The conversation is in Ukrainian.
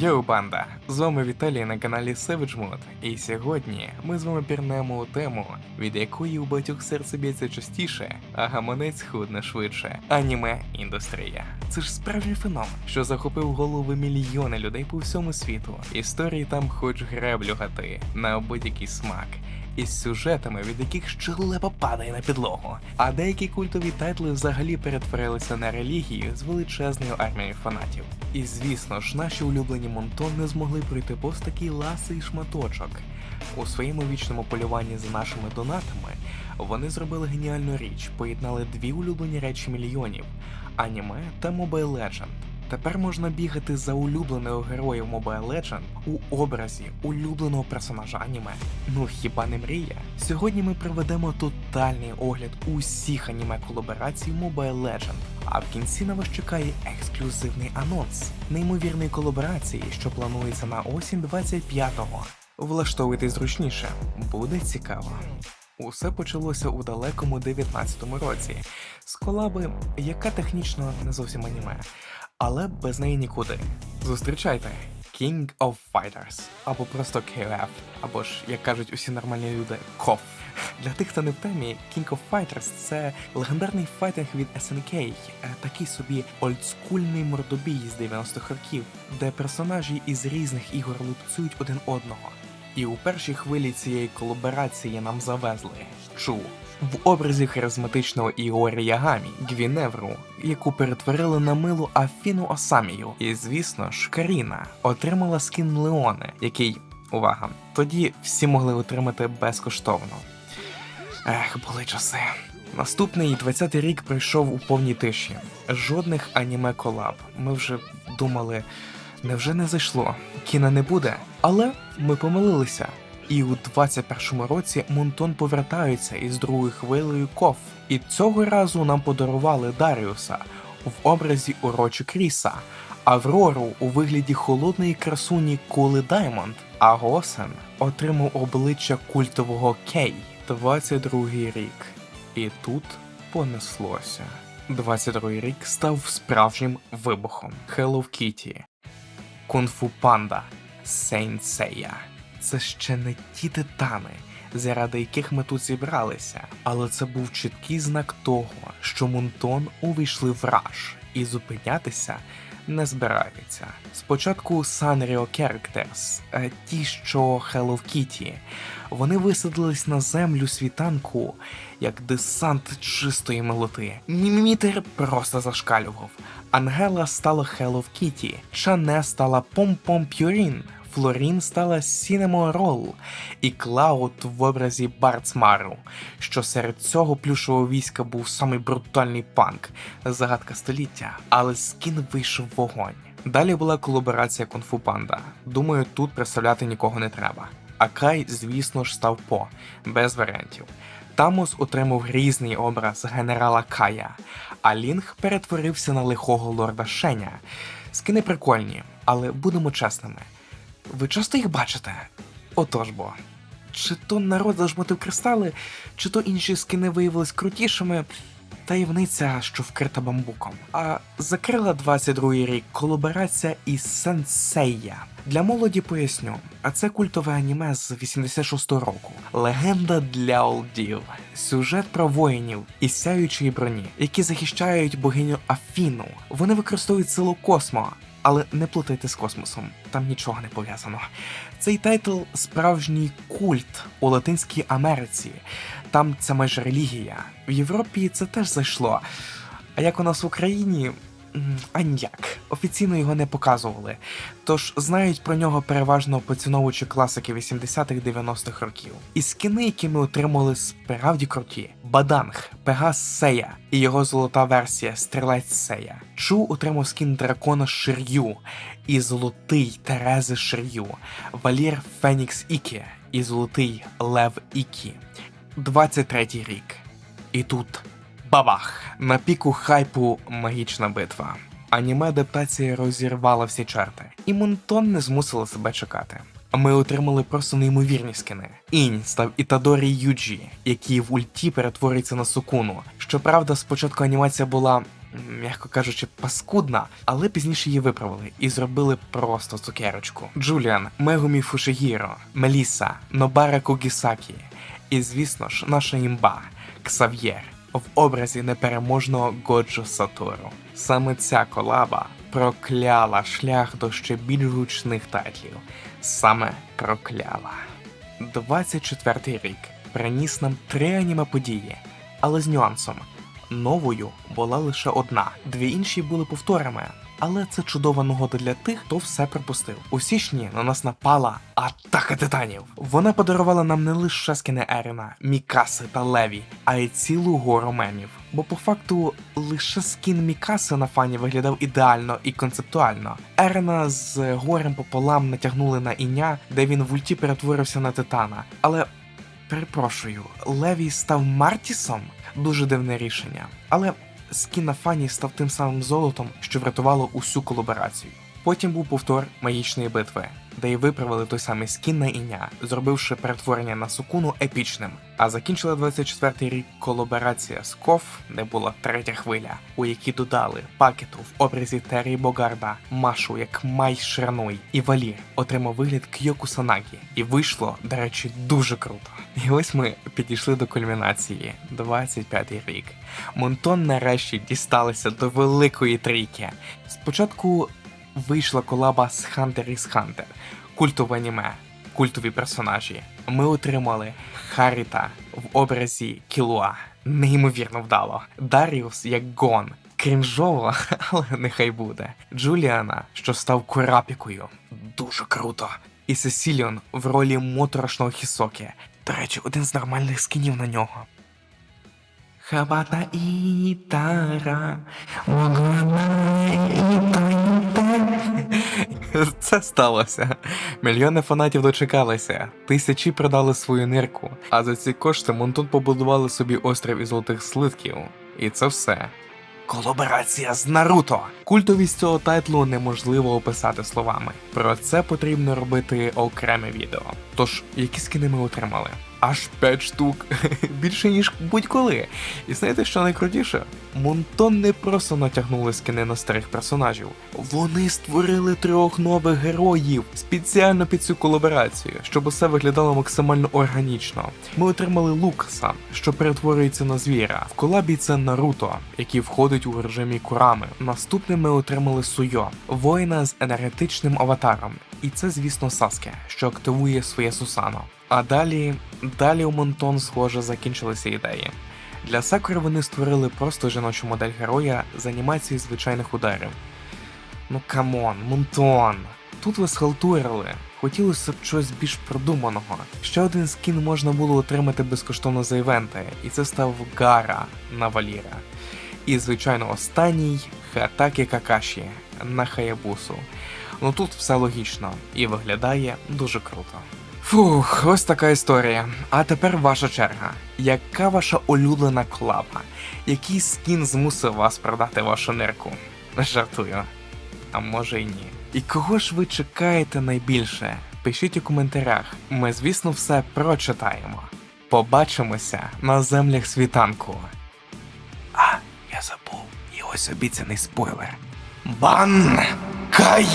Йоу, банда! З вами Віталій на каналі Savage Mode, І сьогодні ми з вами пірнемо у тему, від якої у батьох серце б'ється частіше, а гаманець худне швидше. Аніме індустрія. Це ж справжній феномен, що захопив голови мільйони людей по всьому світу. Історії там хоч греблю гати на будь-який смак. Із сюжетами, від яких щелепа падає на підлогу. А деякі культові тайтли взагалі перетворилися на релігію з величезною армією фанатів. І звісно ж, наші улюблені Монтон не змогли пройти повз такий ласий шматочок. У своєму вічному полюванні за нашими донатами вони зробили геніальну річ, поєднали дві улюблені речі мільйонів аніме та Mobile Legend. Тепер можна бігати за улюбленою героєм Mobile Legend у образі улюбленого персонажа аніме. Ну хіба не мрія? Сьогодні ми проведемо тотальний огляд усіх аніме колаборацій Mobile Legend. А в кінці на вас чекає ексклюзивний анонс неймовірної колаборації, що планується на осінь 25-го. Влаштовуйтесь зручніше, буде цікаво. Усе почалося у далекому 19-му році з колаби, яка технічно не зовсім аніме, але без неї нікуди. Зустрічайте King of Fighters, або просто KOF, або ж, як кажуть усі нормальні люди, KOF. Для тих, хто не в темі, King of Fighters це легендарний файтинг від SNK, е, такий собі олдскульний мордобій з 90-х років, де персонажі із різних ігор лупцюють один одного. І у першій хвилі цієї колаборації нам завезли Чу в образі харизматичного Іорі Ягамі Гвіневру, яку перетворили на милу Афіну Осамію. І звісно ж, Каріна отримала скін Леони, який, увага, тоді всі могли отримати безкоштовно. Ех, були часи. Наступний 20-й рік пройшов у повній тиші. Жодних аніме колаб. Ми вже думали, невже не зайшло? Кіна не буде. Але ми помилилися. І у 21-му році Монтон повертаються із другою хвилею ков. І цього разу нам подарували Даріуса в образі Урочі Кріса, Аврору у вигляді холодної красуні Кули Даймонд, а Госен отримав обличчя культового Кей. 22-й рік. І тут понеслося. 22-й рік став справжнім вибухом. Hello Kitty, Кунг-фу Панда, Сейнсея. Це ще не ті титани, заради яких ми тут зібралися, але це був чіткий знак того, що Мунтон увійшли в раж і зупинятися не збираються. Спочатку Sanrio Characters, е, ті, що Hello Kitty, вони висадились на землю світанку як десант чистої милоти. Мімімітер просто зашкалював. Ангела стала Hello Kitty, Шане стала Пом-Пом Пюрін, Флорін стала Сінемо Ролл і Клауд в образі Барцмару, що серед цього плюшового війська був самий брутальний панк, загадка століття, але скін вийшов вогонь. Далі була колаборація Кунг-фу Панда. Думаю, тут представляти нікого не треба. А Кай, звісно ж, став по, без варіантів. Тамус отримав грізний образ генерала Кая, а Лінг перетворився на лихого лорда Шеня. Скини прикольні, але будемо чесними. Ви часто їх бачите? Отож бо. Чи то народ зажмотив кристали, чи то інші скини виявились крутішими. Таємниця, що вкрита бамбуком. А закрила 22-й рік колаборація із Сенсея. Для молоді поясню, а це культове аніме з 86-го року. Легенда для олдів. Сюжет про воїнів із сяючої броні, які захищають богиню Афіну. Вони використовують силу космо, але не плутайте з космосом, там нічого не пов'язано. Цей тайтл справжній культ у Латинській Америці. Там це майже релігія. В Європі це теж зайшло. А як у нас в Україні. А ніяк. Офіційно його не показували. Тож знають про нього переважно поціновувачі класики 80-х 90-х років. І скини, які ми отримали, справді круті: Баданг, Пегас Сея і його золота версія Стрілець Сея. Чу отримав скін дракона Шир'ю і золотий Терези Шир'ю, Валір Фенікс Ікі і золотий Лев Ікі. 23-й рік. І тут бабах! На піку хайпу магічна битва. Аніме адаптація розірвала всі чарти, і Монтон не змусила себе чекати. Ми отримали просто неймовірні скини. Інь став Ітадорі Юджі, який в ульті перетворюється на сукуну. Щоправда, спочатку анімація була м'яко кажучи, паскудна, але пізніше її виправили і зробили просто цукерочку. Джуліан, Мегумі Фушигіро, Меліса, Нобара Кугісакі і, звісно ж, наша імба Ксав'єр в образі непереможного Годжо Сатору. Саме ця колаба прокляла шлях до ще більш гучних тайтлів. Саме прокляла. 24-й рік приніс нам три аніме події, але з нюансом. Новою була лише одна, дві інші були повторами. Але це чудова нагода для тих, хто все пропустив. У січні на нас напала атака титанів. Вона подарувала нам не лише скини Ерена, Мікаси та Леві, а й цілу гору мемів. Бо по факту лише скін Мікаси на фані виглядав ідеально і концептуально. Ерена з горем пополам натягнули на іня, де він в ульті перетворився на титана. Але перепрошую, Леві став Мартісом? Дуже дивне рішення. Але скін на фані став тим самим золотом, що врятувало усю колаборацію. Потім був повтор магічної битви, де й виправили той самий скін на іня, зробивши перетворення на сукуну епічним. А закінчила 24-й рік колаборація з Ков, де була третя хвиля, у якій додали пакету в образі Террі Богарда, Машу як Май Шрануй і Валір отримав вигляд Кьоку Санагі. І вийшло, до речі, дуже круто. І ось ми підійшли до кульмінації 25-й рік. Монтон нарешті дісталися до великої трійки. Спочатку вийшла колаба з Hunter x Hunter, культове аніме, культові персонажі. Ми отримали Харіта в образі Кілуа. Неймовірно вдало. Даріус як Гон. Крінжово, але нехай буде. Джуліана, що став Курапікою. Дуже круто. І Сесіліон в ролі моторошного Хісокі. До речі, один з нормальних скінів на нього. Хабата Ітара. Це сталося. Мільйони фанатів дочекалися, тисячі продали свою нирку, а за ці кошти Монтун побудували собі острів із золотих слитків. І це все. Колаборація з Наруто. Культовість цього тайтлу неможливо описати словами. Про це потрібно робити окреме відео. Тож, які скини ми отримали? Аж 5 штук, більше ніж будь-коли. І знаєте, що найкрутіше? Монтон не просто натягнули скини на старих персонажів, вони створили трьох нових героїв спеціально під цю колаборацію, щоб усе виглядало максимально органічно. Ми отримали Лукаса, що перетворюється на звіра. В колабі це Наруто, який входить у режимі Курами. Наступним ми отримали Суйо, воїна з енергетичним аватаром. І це, звісно, Саске, що активує своє Сусано. А далі, далі у Монтон, схоже, закінчилися ідеї. Для Сакури вони створили просто жіночу модель героя з анімацією звичайних ударів. Ну камон, Монтон. Тут ви схалтурили. Хотілося б щось більш продуманого. Ще один скін можна було отримати безкоштовно за івенти, і це став Гара на Валіра. І, звичайно, останній Хатакі Какаші на Хаябусу. Ну тут все логічно і виглядає дуже круто. Фух, ось така історія. А тепер ваша черга. Яка ваша улюблена колаба? Який скін змусив вас продати вашу нирку? Жартую. А може й ні. І кого ж ви чекаєте найбільше? Пишіть у коментарях. Ми, звісно, все прочитаємо. Побачимося на землях світанку. А, я забув. І ось обіцяний спойлер. Бан! Кай!